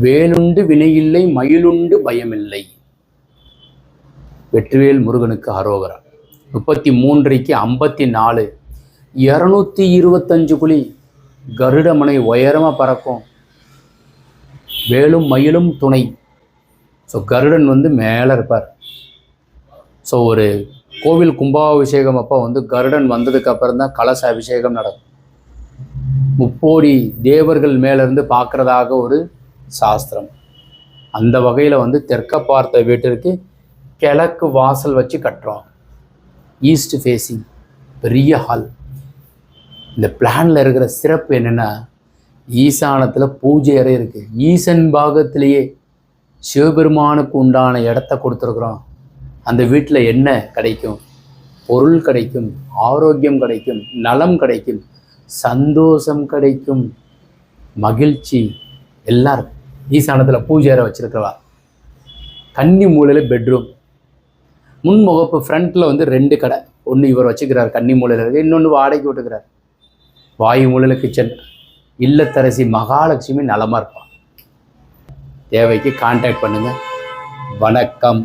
வேலுண்டு வினையில்லை மயிலுண்டு பயமில்லை. வெற்றிவேல் முருகனுக்கு அரோகரா. முப்பத்தி மூன்றைக்கு ஐம்பத்தி நாலு இரநூத்தி இருபத்தஞ்சு குழி. கருடமனை உயரமாக பறக்கும். வேலும் மயிலும் துணை. ஸோ கருடன் வந்து மேலே இருப்பார். ஸோ ஒரு கோவில் கும்பாபிஷேகம் அப்போ வந்து கருடன் வந்ததுக்கு அப்புறம் தான் கலச அபிஷேகம் நடக்கும். முப்போடி தேவர்கள் மேலேருந்து பார்க்குறதாக ஒரு சாஸ்திரம். அந்த வகையில் வந்து தெற்க பார்த்த வீட்டிற்கு கிழக்கு வாசல் வச்சு கட்டுறோம். ஈஸ்ட் ஃபேஸிங் பெரிய ஹால் இந்த பிளானில் இருக்கிற சிறப்பு என்னென்னா ஈசானத்தில் பூஜை அறை இருக்குது ஈசன் பாகத்திலேயே சிவபெருமானுக்கு உண்டான இடத்த கொடுத்துருக்குறோம். அந்த வீட்டில் என்ன கிடைக்கும்? பொருள் கிடைக்கும் ஆரோக்கியம் கிடைக்கும் நலம் கிடைக்கும் சந்தோஷம் கிடைக்கும் மகிழ்ச்சி எல்லாம் ஈசானத்தில் பூஜை அறை வச்சிருக்கிறவா. கன்னி மூலையில் பெட்ரூம் முன்முகப்பு ஃப்ரண்ட்டில் வந்து ரெண்டு கடை. ஒன்று இவர் வச்சுக்கிறார் கன்னி மூலையில் இருக்குது இன்னொன்று வாடகைக்கு விட்டுக்கிறார். வாயு மூலையில் கிச்சன் இல்லத்தரசி மகாலட்சுமி நலமாக இருப்பான். தேவைக்கு கான்டாக்ட் பண்ணுங்கள் வணக்கம்.